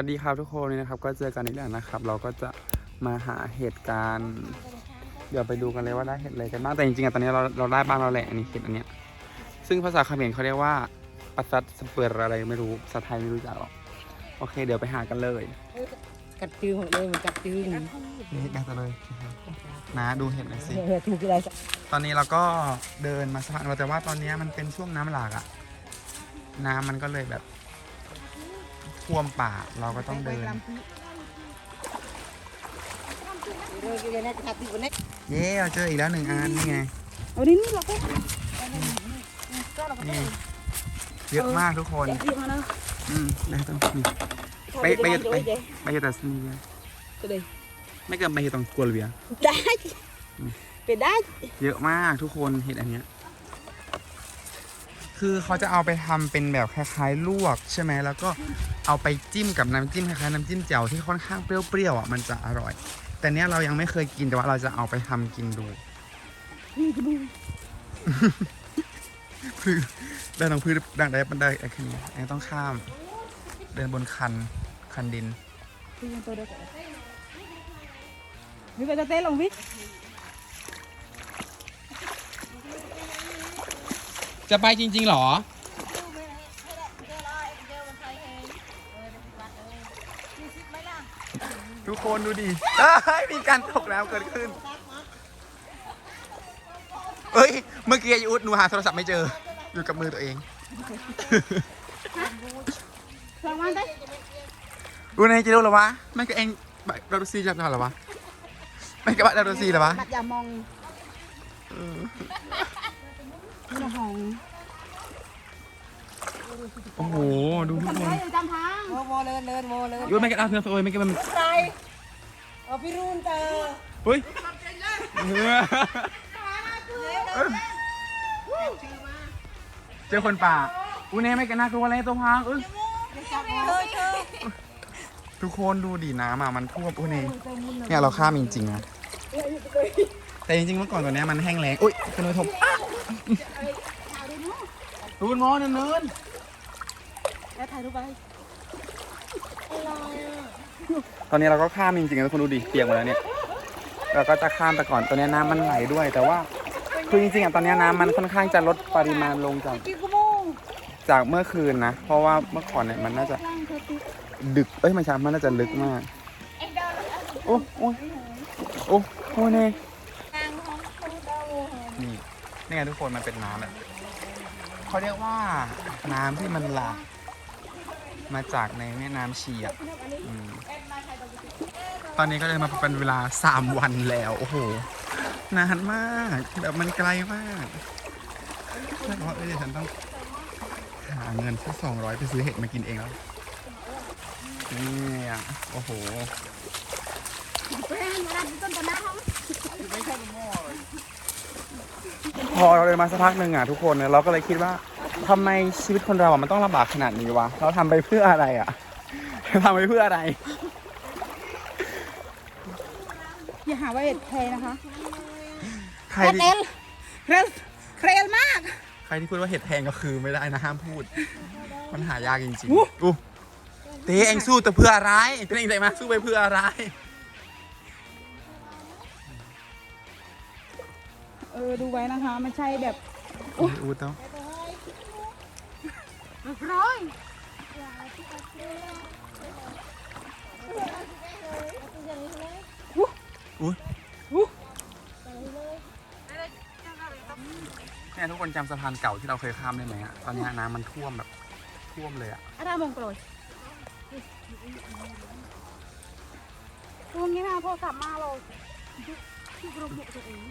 สวัสดีครับทุกคนนี่นะครับ ก็เจอกันอีกแล้วนะครับ เราก็จะมาหาเหตุการณ์ เดี๋ยวไปดูกันเลยว่าได้เห็ดอะไรกันบ้างแต่จริงๆอะตอนนี้เราเราได้บ้างเราแหละอันนี้เห็ดอันเนี้ยซึ่งภาษาเขมรเขาเรียกว่าปัสสัตสเปอร์อะไรไม่รู้ภาษาไทยไม่รู้จักหรอกโอเค เดี๋ยวไปหากันเลยกัดจืงของเดิมมันกัดจืงนี่กันเลยนะดูเห็ดหน่อยสิเออถูกอะไรตอนนี้เราก็เดินมาสักพักแล้วแต่ว่าตอนนี้มันเป็นช่วงน้ำหลากอะน้ำมันก็เลยแบบ ท่วมป่าเราก็ต้องเดิน เย้เราเจออีกแล้วหนึ่งอันนี่ไงเอาดินี่เราก็นี่เยอะมากทุกคนแจกที่มาเนาะอืมได้ต้องนี่ไปไปไปไปแต่สนีย์ก็เลยไม่เกินไปตรงกัวเลียได้เป็นได้ เยอะมากทุกคนเห็ดอันเนี้ย คือเขาจะเอาไปทำเป็นแบบคล้ายๆ ลวกใช่ไหมแล้วก็เอาไปจิ้มกับน้ำจิ้มคล้ายๆน้ำจิ้มแจ่วที่ค่อนข้างเปรี้ยวๆอะมันจะอร่อย แต่เนี้ยเรายังไม่เคยกินแต่ว่าเราจะเอาไปทำกินดูพืชได้ทั้งพืชดังได้บันไดไอ้คืนนี้ไอ้ต้องข้าม เดินบนคันคันดินที่ยังตัว จะเต้ลงวิจะไปจริง ๆ หรอ ทุกคนดูดิเอ้ยมีการตกน้ำเกิดขึ้น เอ้ย เมื่อกี้ไออุดหนูหาโทรศัพท์ไม่เจอ อยู่กับมือตัวเองสองวันได้อุดในจะรู้หรอวะไม่ก็เองบัตรดาวซีจับได้หรอวะไม่ก็บัตรดาวซีหรอวะบัดอย่ามอง โอ้โห ดูทุกคนจำทางโมโมเลินเลินโมเลินอุดไม่ก็เอาเพื่อนโอ้ยไม่ก็มันใครเอาพี่รุ่นเจอเฮ้ยเจอคนป่าอุยเน่ไม่กันน่ากลัวอะไรตัวพังเอ้ยเธอเธอทุกคนดูดิน้ำอะมันท่วมอุยเน่เนี่ยเราข้ามจริงๆนะแต่จริงๆเมื่อก่อนตัวเนี้ยมันแห้งแล้งอุ้ยเป็นเลยทบดูนมอเนิน แล้วถ่ายรูปไปๆตอนนี้เราก็ข้ามจริงๆนะทุกคนดูดิเปียกหมดแล้วเนี่ยเราก็จะข้ามไปก่อนตัวเนี้น้ำมันไหลด้วย แต่ว่าคือจริงๆอะตอนนี้น้ำมันค่อนข้างจะลดปริมาณลงจากกี่กูโมงจากเมื่อคืนนะ เพราะว่าเมื่อก่อนเนี่ยมันน่าจะดึกเอ้ยไม่ใช่มันน่าจะลึกมากโอ้โอ้ยโอ้โอ้เน่นี่นี่ไงทุกคนมันเป็นน้ำแบบเขาเรียกว่าน้ำที่มันหลาก มาจากในแม่น้ำชีอะอืมตอนนี้ก็เลยมาเป็นเวลาสามวันแล้ว โอ้โห นานมาก แบบมันไกลมากแล้วก็เอ้ยฉันต้องหาเงินสักสองร้อยไปซื้อเห็ดมากินเองแล้วนี่อะโอ้โห พอเราเดินมาสักพักหนึ่งอะทุกคนเนี่ยเราก็เลยคิดว่า ทำไมชีวิตคนเราอะมันต้องลำบากขนาดนี้วะ เราทำไปเพื่ออะไรอะทำไปเพื่ออะไร อย่าหาว่าเห็ดแพนะคะใครเครที่ลเครลเครลมาก ใครที่พูดว่าเห็ดแพงก็คือไม่ได้นะห้ามพูด มันหายากจริงอู้ๆอู้เต้เองสู้แต่เพื่ออะไรเต้เองใจมาสู้ไปเพื่ออะไร เออดูไว้นะคะไม่ใช่แบบอู้เต้า ร้อยอุ้ยเนี่ยทุกคนจำสะพานเก่าที่เราเคยข้ามได้ไหมอะตอนนี้น้ำมันท่วมแบบท่วมเลยอะอะไรมองโกรธตรงนี้นะโทรศัพท์มาเราที่กรุ๊ปตัวเอง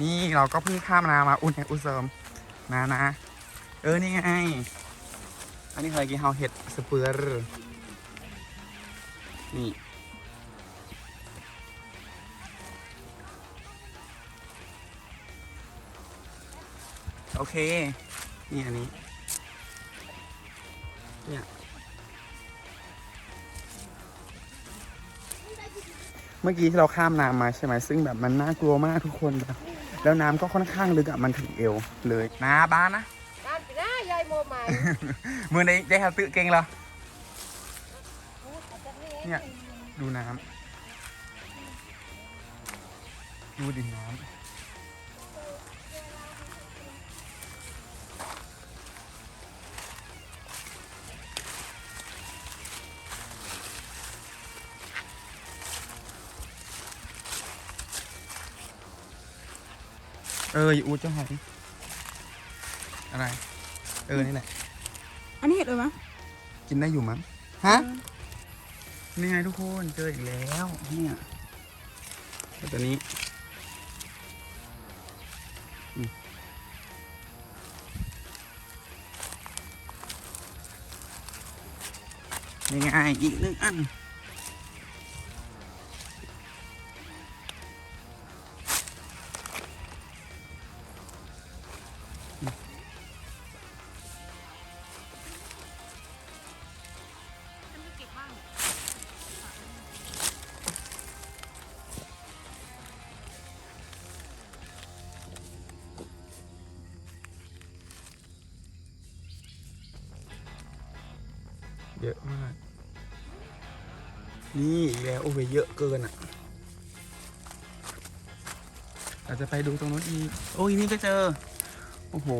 นี่เราก็เพิ่งข้ามนามาอุ่นอุยเสริมนานะ เออ นี่ไงอั นนี้เคยกินเฮาเห็ดสเปือร์นี่โอเค นี่อันนี้ เนี่ยเมื่อกี้ที่เราข้ามน้ำมาใช่ไหมซึ่งแบบมันน่ากลัวมากทุกคนแบบแล้วน้ำก็ค่อนข้างลึกอะมันถึงเอวเลยนาบ้านนะ ได้ยายโมใหม่มือในได้ฮาตื้อเก่งเหรอเนี่ยดูน้ำดูดินน้ำเอออย่าอูเจ้าหอยอะไร เออนี่แหละอันนี้เห็ดเลยมั้ยกินได้อยู่มั้งฮะนี่ไงทุกคนเจออีกแล้วเนี่ยไอ้ตัวนี้อืมนี่ไงอีกหนึ่งอัน เยอะมาก นี่อีกแล้วโอ้โหเยอะเกินอะเราจะไปดูตรงนู้นอีก โอ้ยนี่ก็เจอ โอ้โห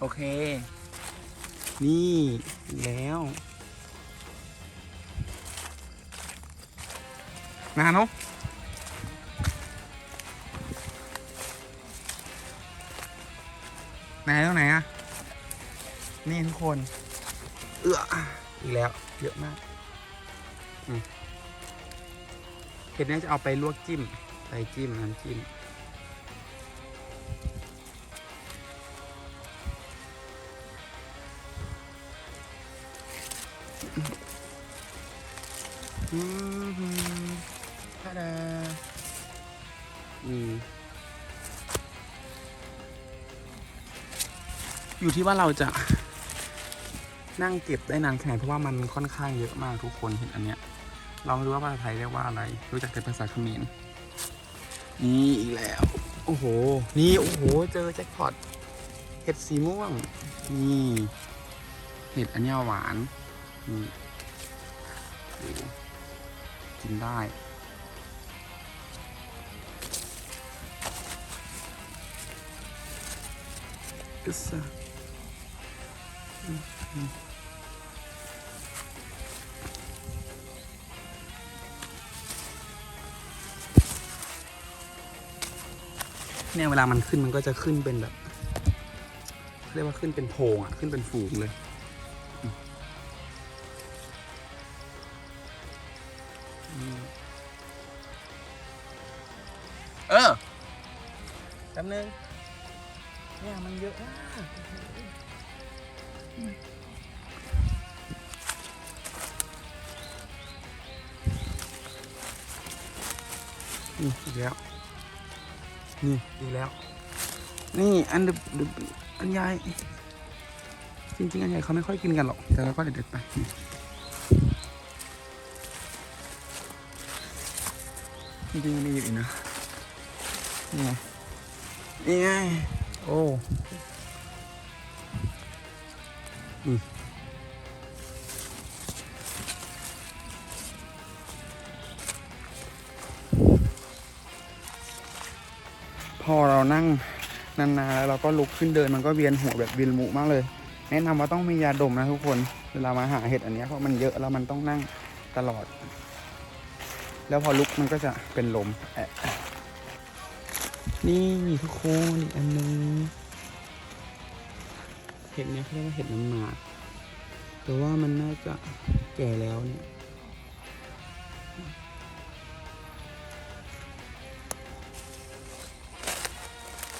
โอเค นี่แล้วนานเนอะไหนตรงไหน คนเอื้ออีกแล้วเยอะมากอเห็ดนี้จะเอาไปลวกจิ้มไปจิ้มน้ำจิ้มอืมฮึทาดาอืมอยู่ที่ว่าเราจะ นั่งเก็บได้นานแค่ไหนเพราะว่ามันค่อนข้างเยอะมากทุกคนเห็นอันเนี้ยเราไม่รู้ว่าภาษาไทยเรียกว่าอะไร รู้จักแต่ภาษาเขมรนี่อีกแล้ว โอ้โห นี่โอ้โห เจอแจ็คพอตเห็ดสีม่วง นี่ เห็ดอันเนี้ยหวานนี่ดูกินได้อึสะ เนี่ยเวลามันขึ้นมันก็จะขึ้นเป็นแบบเรียกว่าขึ้นเป็นโพงอะขึ้นเป็นฝูงเลย อันเดบเดบอันใหญ่จริงๆอันใหญ่เขาไม่ค่อยกินกันหรอก แต่เราก็เด็ดๆไปนี่จริงๆมันมีอยู่อีกนะนี่ไงนี่ไงโอ้อืมพอเรานั่ง นานๆแล้วเราก็ลุกขึ้นเดินมันก็เวียนหัวแบบเวียนหมูมากเลย แนะนำว่าต้องมียาดมนะทุกคนเวลามาหาเห็ดอันนี้เพราะมันเยอะแล้วมันต้องนั่งตลอด แล้วพอลุกมันก็จะเป็นลมนี่ทุกคนอีกอันนึงเห็ดเนี้ยเขาเรียกว่าเห็ดน้ำหมากแต่ว่ามันน่าจะแก่แล้วเนี่ย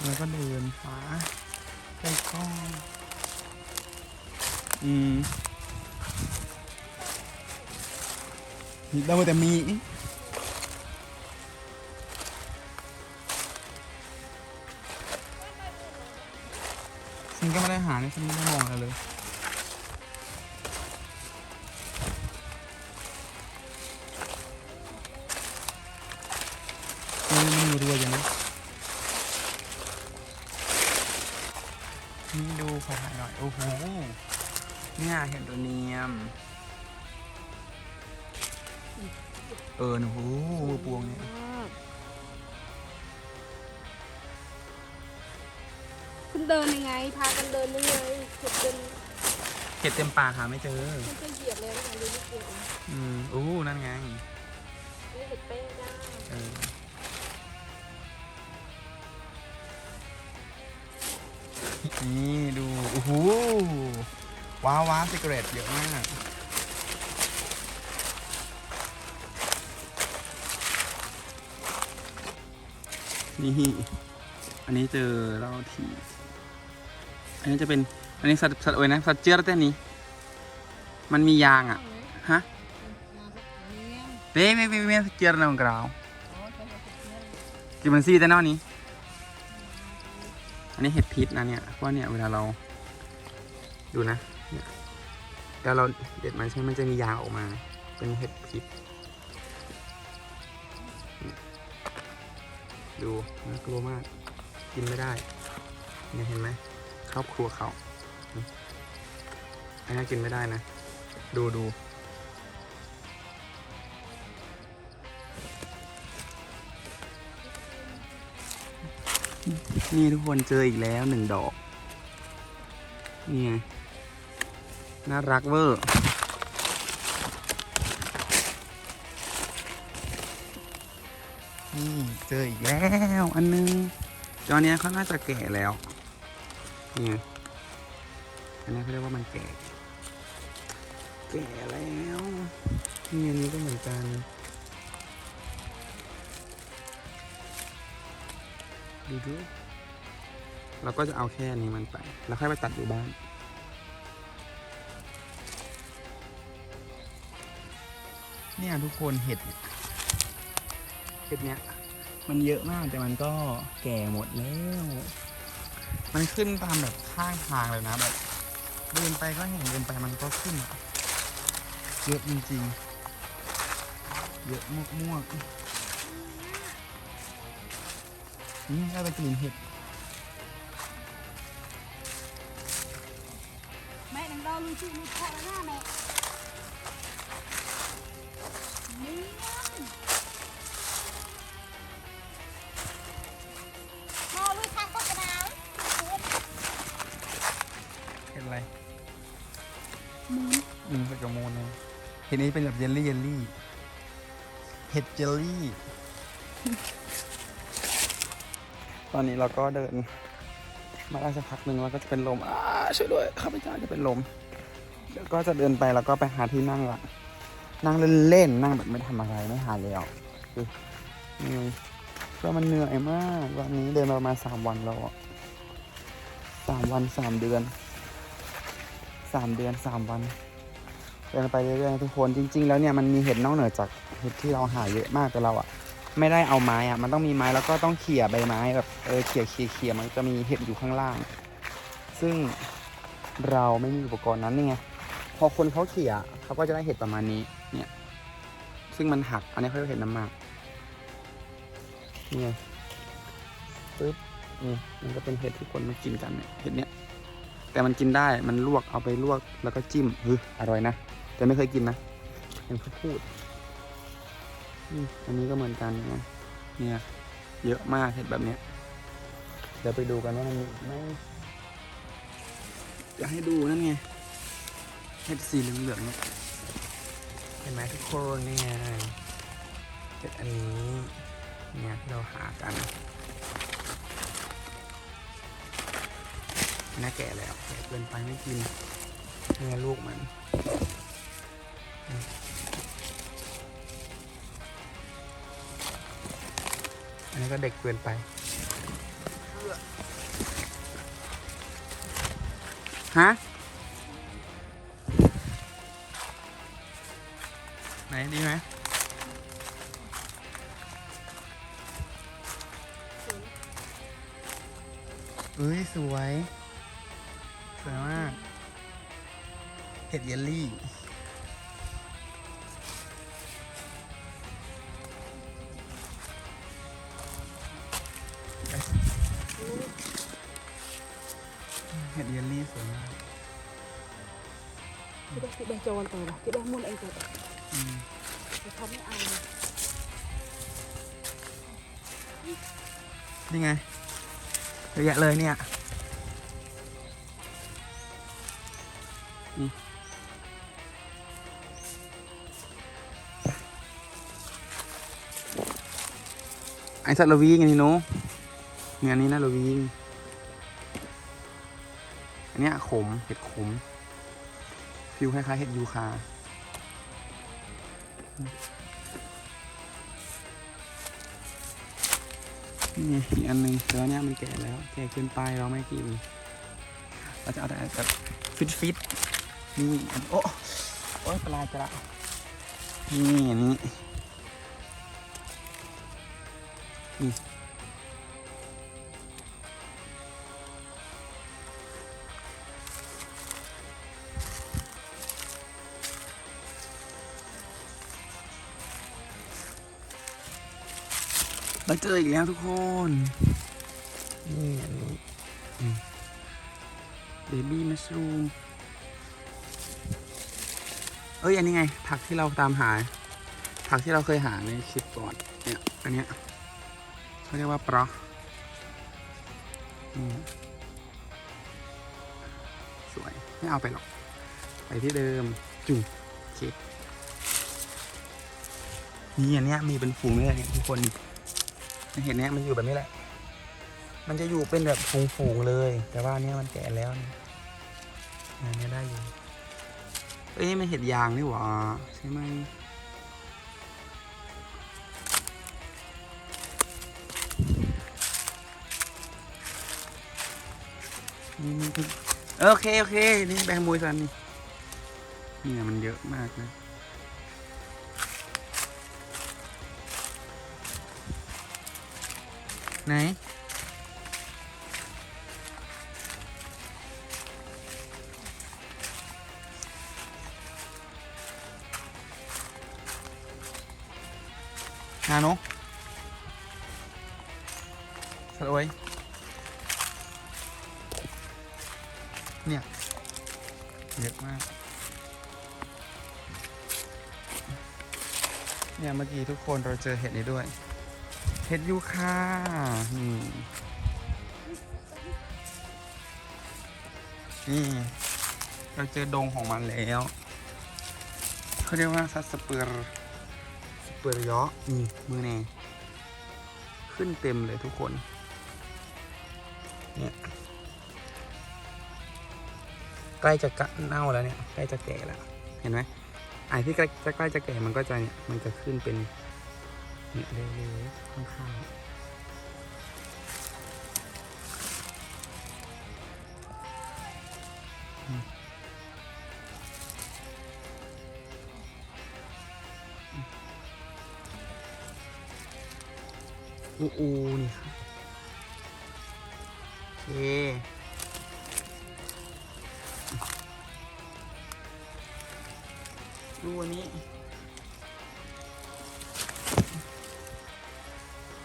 แล้วก็เดินฟ้าไปก้องอืมเราแต่มีฉันก็ไม่ได้หาเนี่ยฉันไม่ได้มองอะไรเลยมันมีรวอย่างนะ โอ้โห เนี่ยเห็นตัวเนียม เออโอ้โหมือปวงเนี่ย คุณเดินยังไง พากันเดินเลยเก็บเดินเก็บเต็มป่าหาไม่เจอเหยียบเลยนะคะดูไม่เกี่ยวอืมอ้นั่นไง นี่ดู โอ้โห ว้าวว้าวซิกเรตเยอะมากนี่ อันนี้เจอเหล้าที อันนี้จะเป็น อันนี้สัตว์สัตว์โอ้ยนะ สัตว์เจือแต่นี้ มันมียางอะ ฮะเด้ไม่ไม่ไม่สัตว์เจือในกราวกินมันซี่แต่นอกนี้ อันนี้เห็ดพิษนะเนี่ยเพราะเนี่ยเวลาเราดูนะเนี่ยเวลาเราเด็ดมันใช่มันจะมียางออกมา เป็นเห็ดพิษดูน่ากลัวมากกินไม่ได้เนี่ยเห็นไหมครอบครัวเขาอันนี้กินไม่ได้นะ ดูดู นี่ทุกคนเจออีกแล้วหนึ่งดอก นี่ไง น่ารักเวอร์นี่เจออีกแล้วอันนึงจอเนี้ยเขาน่าจะแก่แล้ว นี่อันนี้เขาเรียกว่ามันแก่ แก่แล้วนี่อันนี้ก็เหมือนกันดูดู เราก็จะเอาแค่นี้มันไป แล้วค่อยไปตัดอยู่บ้าน เนี่ยทุกคนเห็ด เห็ดเนี้ย มันเยอะมากแต่มันก็แก่หมดแล้ว มันขึ้นตามแบบข้างทางเลยนะแบบเดินไปก็เห็นเดินไปมันก็ขึ้นอะเยอะจริงๆ เยอะมากมากๆนี่ก็เป็นกลิ่นเห็ด แม่นังดอลูชิลูกพ่อแล้วหน้าแม่นี่พ่อลูกทางก็กระดาวเห็ดอะไรมูนอืมเป็นกระโมนเลยเห็ดนี้เป็นแบบเยลลี่เยลลี่ เห็ดเจลลี่ ตอนนี้เราก็เดิน มาได้สักพักหนึ่งแล้วก็จะเป็นลมอ่าช่วยด้วยข้าพเจ้าจะเป็นลมเดี๋ยว ก็จะเดินไปแล้วก็ไปหาที่นั่งละนั่งเล่นๆนั่งแบบไม่ทำอะไรไม่หาเลยอะคือเหนื่อยก็มันเหนื่อยมากวันนี้เดินประมาณสามวันแล้วอะสามวันสามเดือนสามเดือนสามวันเดินไปเรื่อยๆทุกคนจริง ๆ แล้วเนี่ยมันมีเห็ดนอกเหนือจากเห็ดที่เราหาเยอะมากแต่เราอะไม่ได้เอาไม้อะมันต้องมีไม้แล้วก็ต้องเขี่ยใบไม้แบบเออเขี่ยเขี่ยเขี่ยมันจะมีเห็ดอยู่ข้างล่าง ซึ่งเราไม่มีอุปกรณ์นั้นนี่ไง พอคนเขาเขี่ยเขาก็จะได้เห็ดประมาณนี้ เนี่ย ซึ่งมันหัก อันนี้เขาเรียกเห็ดน้ำหมากนี่ไงปึ๊บนี่มันก็เป็นเห็ดที่คนมากินกันเนี่ยเห็ดเนี้ยแต่มันกินได้มันลวกเอาไปลวกแล้วก็จิ้มเฮ้ยอร่อยนะแต่ไม่เคยกินนะเห็นเขาพูดนี่อันนี้ก็เหมือนกันนะเนี่ย เยอะมากเห็ดแบบเนี้ยเดี๋ยวไปดูกันว่ามันมีไหมจะให้ดูนั่นไง เห็ดสีเหลืองๆเห็นไหมทุกคนนี่ไงเห็ดอันนี้ เนี่ยที่เราหากันน่าแก่แล้วแก่เกินไปไม่กินเนี่ยลูกมันอันนี้ก็เด็กเกินไปฮะ ดีไหมเอ้ย สวย สวยมาก เห็ดเยลลี่ เห็ดเยลลี่สวยมากคิดว่าคิดได้ เขาไม่เอานี่ไงเยอะเลยเนี่ยไอ้สัตว์ระวิ่งไงนี่หนูงานนี้นะระวิ่งอันเนี้ยขม เห็ดขม ฟิวคล้ายๆเห็ดยูคา นี่อีกอันหนึ่งแต่ว่าเนี้ยมันแก่แล้ว แก่เกินไปเราไม่กินเราจะเอาแต่แบบฟิตฟิตนี่อันโอ้โอ้ยปลาจะละนี่อันนี้นี่ เจออีกแล้วทุกคน นี่อันนี้เบบี้มัสรูมเอ้ย อันนี้ไง ผักที่เราตามหา ผักที่เราเคยหาในคลิปก่อน เนี่ย อันเนี้ยเขาเรียกว่าปลาอืมสวย ไม่เอาไปหรอก ไปที่เดิม จุ่มโอเคนี่อันเนี้ยมีเป็นฝูงเลยเนี่ยทุกคน เห็นเนี้ยมันอยู่แบบนี้แหละ มันจะอยู่เป็นแบบฝูงๆเลย แต่ว่าเนี้ยมันแก่แล้วเนี่ยอันนี้ได้อยู่ เอ้ยมันเห็ดยางนี่หว่าใช่ไหมนี่นี่นี่เออโอเค โอเค นี่แบงมูยซันนี่เนี่ยมันเยอะมากนะ ไหน นาโนสวยเนี่ย เยอะมาก เนี่ย เมื่อกี้ทุกคนเราเจอเห็ดนี้ด้วย เห็ดยูคานี่นี่เราเจอดงของมันแล้วเขาเรียกว่าซัสเปอร์เปลือยเยอะนี่มือแน่ขึ้นเต็มเลยทุกคน เนี่ย ใกล้จะกะเน่าแล้วเนี่ย ใกล้จะแก่แล้ว เห็นไหมไอ้ที่ใกล้จะใกล้จะแก่มันก็จะเนี่ย มันจะขึ้นเป็น เนี่ยเร็วๆข้างๆอืมอูอูนี่ครับโอเค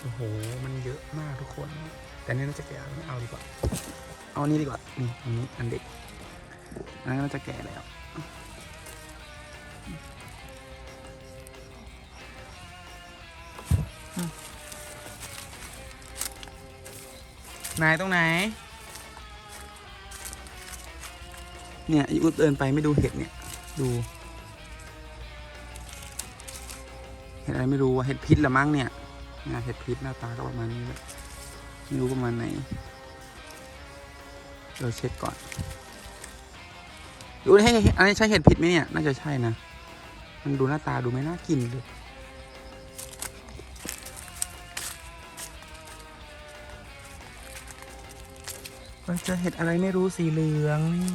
โอ้โห มันเยอะมากทุกคน แต่นี่น่าจะแก่แล้วไม่เอาดีกว่า เอาอันนี้ดีกว่า นี่อันนี้อันเด็กอันนั้นน่าจะแก่แล้วไหนตรงไหน เนี่ยอีอุดเดินไปไม่ดูเห็ดเนี่ย ดู เห็ดอะไรไม่รู้ว่าเห็ดพิษละมั้งเนี่ย เนี่ยเห็ดพิษหน้าตาก็ประมาณนี้แหละไม่รู้ประมาณไหน เราเช็คก่อนดูให้อันนี้ใช่เห็ดพิษไหมเนี่ย น่าจะใช่นะ มันดูหน้าตาดูไม่น่ากินเลยเราเจอเห็ดอะไรไม่รู้สีเหลืองนี่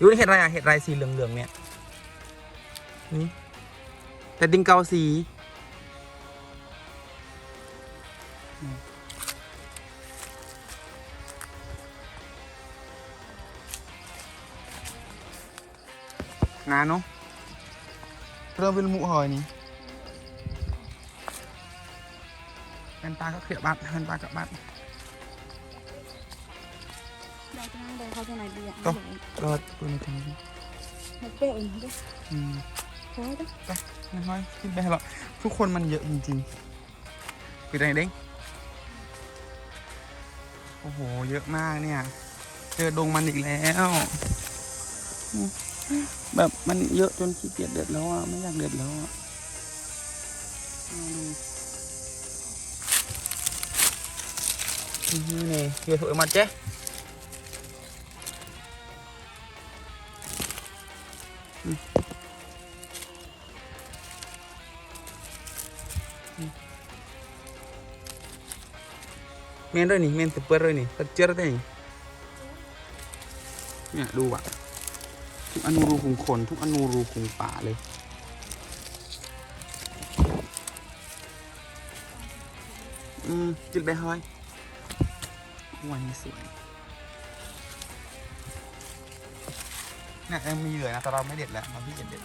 ดูเห็ดอะไรอะเห็ดอะไรสีเหลืองๆเนี่ยนี่ แต่ดิงเกาสีงานเนาะเริ่มเป็นหมูหอยนี่เป็นปลาก็เขียบบัตรเป็นปลากับบัตรได้จะนั่งได้เขาจะไหนดีอะก็รอดปืนทางนี้มันเป๊ะอุ่นด้วยอืมโอ้ยด้วย ไม่ค่อยขึ้นไปหรอกทุกคนมันเยอะจริงๆปิดไหนเด้งโอ้โห เยอะมากเนี่ย เจอดงมันอีกแล้ว แบบมันเยอะจนขี้เกียจเด็ดแล้วอะ ไม่อยากเด็ดแล้วอะนี่เฮียถูกมาเจ๊ เมนด้วยนี่เมนติเปิดด้วยนี่ตัดเจอได้นี่เนี่ยดูอะ ทุกอนูรูขุมขนทุกอนูรูขุมป่าเลย อืมจุดใบหอยวันนี้สวยเนี่ยยังมีเหลือนะแต่เราไม่เด็ดแล้วเราพี่เด็ดเด็ด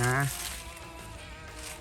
นะ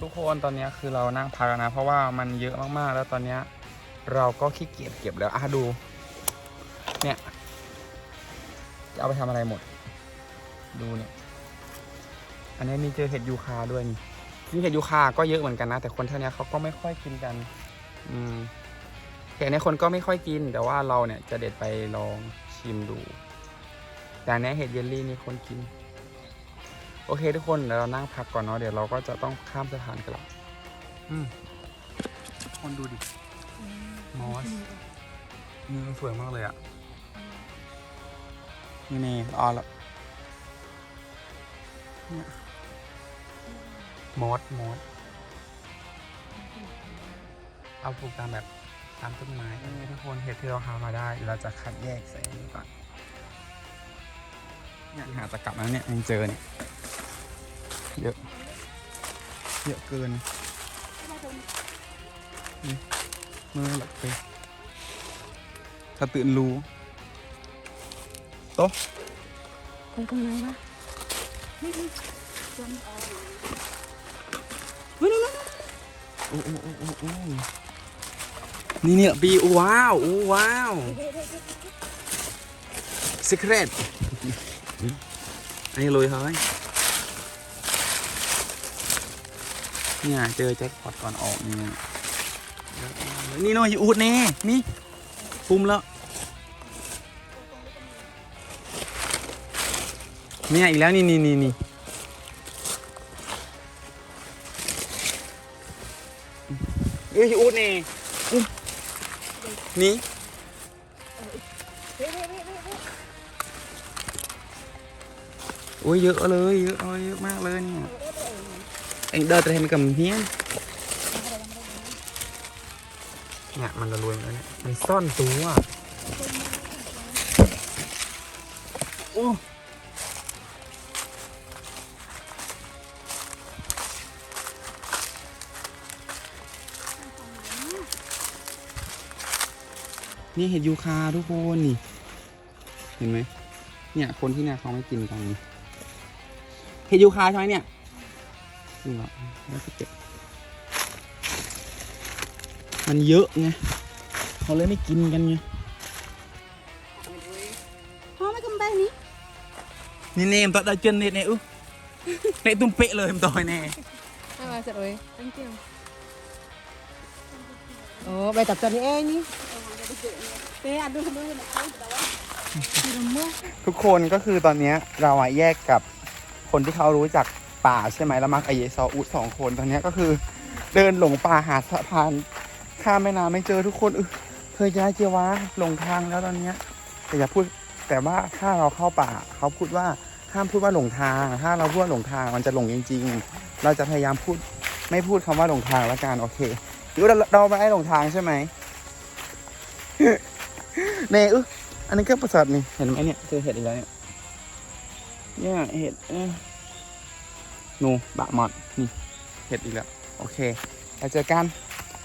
ทุกคนตอนนี้คือเรานั่งพักนะ เพราะว่ามันเยอะมากๆ แล้วตอนนี้เราก็ขี้เกียจเก็บแล้วอะดู เนี่ยจะเอาไปทำอะไรหมด ดูเนี่ย อันนี้มีเจอเห็ดยูคาด้วยนี่จริงเห็ดยูคาก็เยอะเหมือนกันนะ แต่คนเท่านี้เขาก็ไม่ค่อยกินกัน อืมเห็ดในคนก็ไม่ค่อยกิน แต่ว่าเราเนี่ยจะเด็ดไปลองชิมดู แต่อันเนี้ยเห็ดเยลลี่นี่คนกิน โอเคทุกคนเดี๋ยวเรานั่งพักก่อนเนาะเดี๋ยวเราก็จะต้องข้ามสะพานกันละอืมคนดูดิมอสนี่มันสวยมากเลยอะนี่นี่เอ๋อแล้วเนี่ยมอสมอสเอาปลูกตามแบบตามต้นไม้นี่ทุกคนเห็ดที่เราหามาได้เดี๋ยวเราจะคัดแยกใส่อันนี้ก่อนเนี่ยหาตะกลับแล้วเนี่ยยังเจอเนี่ยเยอะ เยอะเกินมือหลักไปถ้าตื่นรู้ไปตรงไหนวะนี่นี่จำเอาเฮ้ยนี่นี่โอ้โอ้โอ้โอ้โอ้นี่เนี่ยบีโอ้ว้าวโอ้ว้าว secret อันนี้ลุยเฮ้ย เนี่ยเจอแจ็คพอตก่อนออกนี่ยเยอะมากเลยนี่น่อยอูดแน่นี่ปุ่มแล้วเนี่ยอีกแล้วนี่นี่นี่นี่เอ้ยอูดแน่นี่โอ้ยเยอะเลยเยอะเลยเยอะมากเลยเนี่ย เอ็งเดินไปทำกับเฮียนเนี่ยมันระรวยแล้วเนี่ยมันซ่อนตัวโอ้นี่เห็ดยูคาทุกคนนี่ เห็นไหมเนี่ยคนที่เนี่ยเขาไม่กินกันนี่เห็ดยูคาใช่ไหมเนี่ย นี่เหรอแล้วก็เก็บมันเยอะไงเขาเลยไม่กินกันไงพ่อไม่กำแบงนี้นี่เนมตอดได้เจนเน็ตเนี่ยอุ๊เตะตุ้มเป๊ะเลยมนต่อยแน่ À, mà sợ rồi. Thank you. Ồ, bài tập cho đi em nhỉ? Thế ăn được không? Đi đồng mua. ทุกคนก็คือตอนเนี้ยเราอะแยกกับคนที่เขารู้จัก ป่าใช่ไหมแล้วมักไอเยซออุสองคนตอนนี้ก็คือ เดินหลงป่าหาสะพานข้ามแม่น้ำไม่เจอทุกคนเออเคยย้ายเจวะหลงทางแล้วตอนเนี้ยแต่อย่าพูดแต่ว่าถ้าเราเข้าป่าเขาพูดว่าห้ามพูดว่าหลงทาง ถ้าเราพูดว่าหลงทางมันจะหลงจริง ๆ เราจะพยายามพูดไม่พูดคำว่าหลงทางละกันโอเคหรือเราเราไม่ให้หลงทางใช่ไหมเนออันนี้ก็ประสาทนี่เห็นไหมเนี่ยเจอเห็ดอีกแล้วเนี่ยเนี่ยเห็ดเอ้ยห นูบะหมอดนี่เห็ดอีกแล้ว โอเคไปเจอกัน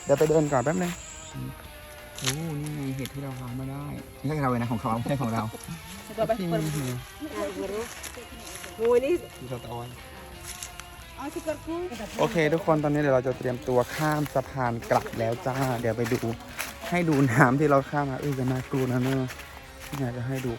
เดี๋ยวไปเดินก่อนแป๊บนึงโอ้นี่ไงเห็ดที่เราหามาได้ไม่ใช่เราเลยนะของเขาไม่ใช่ของเรา Sudah baik ที่ per. นี่ Mau ini ที่เราตะออน oh sikarku. โอเค ทุกคนตอนนี้เดี๋ยวเราจะเตรียมตัวข้ามสะพานกลับแล้วจ้า เดี๋ยวไปดู ให้ดูน้ำที่เราข้ามมาเอ้ยจะน่ากลัวนะเนอะอยากจะให้ดู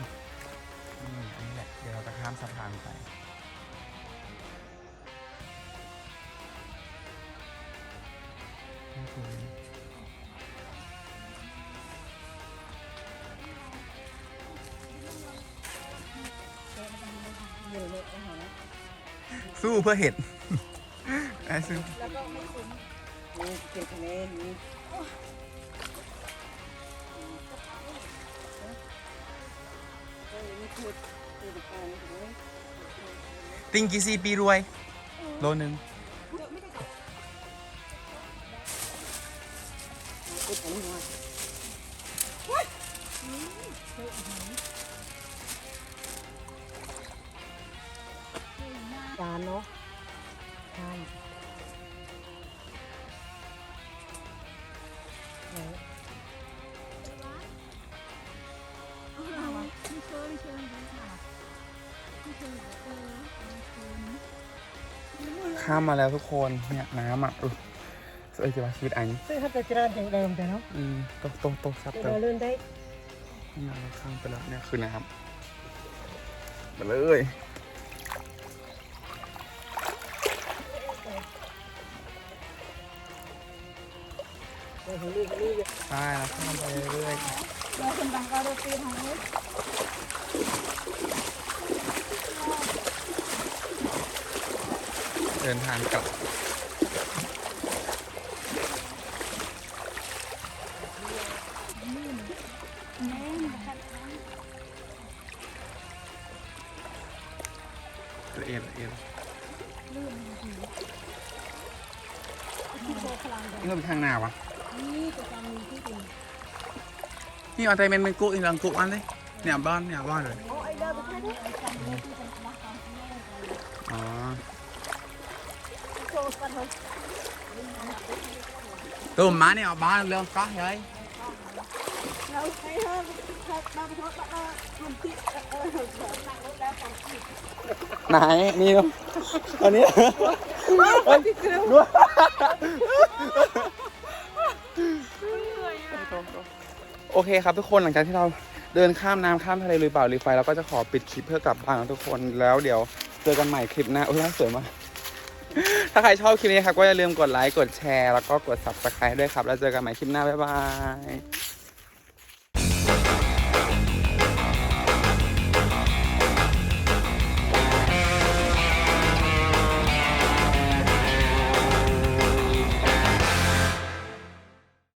สู้เพื่อเห็ดไอ้สู้ Ini kita ini. ติงกี่ซีปีรวย โลนึง ข้ามมาแล้วทุกคน เนี่ยน้ำอะเออเอ้ยจะว่าชีวิตอันนี้ซึ่งถ้าจะจานอย่างเดิมแต่เนาะอืมโตโตโตซับเดี๋ยวเติมเราเลื่อนได้นี่เราข้ามไปแล้วเนี่ยคือน้ำมาเลยใช่แล้วข้ามไปเรื่อยๆเดินทางกลับละ เอียดละเอียดนี่ก็เป็นทางหนาวะนี่เอาใจเป็นเป็นกุอีกหลังกุอันเลยเนี่ยบ้านเนี่ยบ้านเลย ตัวหมาเนี่ยเอาบ้านเร็วก็เฮ้ยไหนนี่เนอะอันนี้เฮ้ยโอเคครับทุกคนหลังจากที่เราเดินข้ามน้ำข้ามทะเลลุยเปล่าลุยไฟเราก็จะขอปิดคลิปเพื่อกลับบ้านทุกคนแล้วเดี๋ยวเจอกันใหม่คลิปหน้าโอ้ยสวยมาก ถ้าใครชอบคลิปนี้ครับก็อย่าลืมกดไลค์ กดแชร์ แล้วก็กด subscribe ด้วยครับ แล้วเจอกันใหม่คลิปหน้า บ๊ายบาย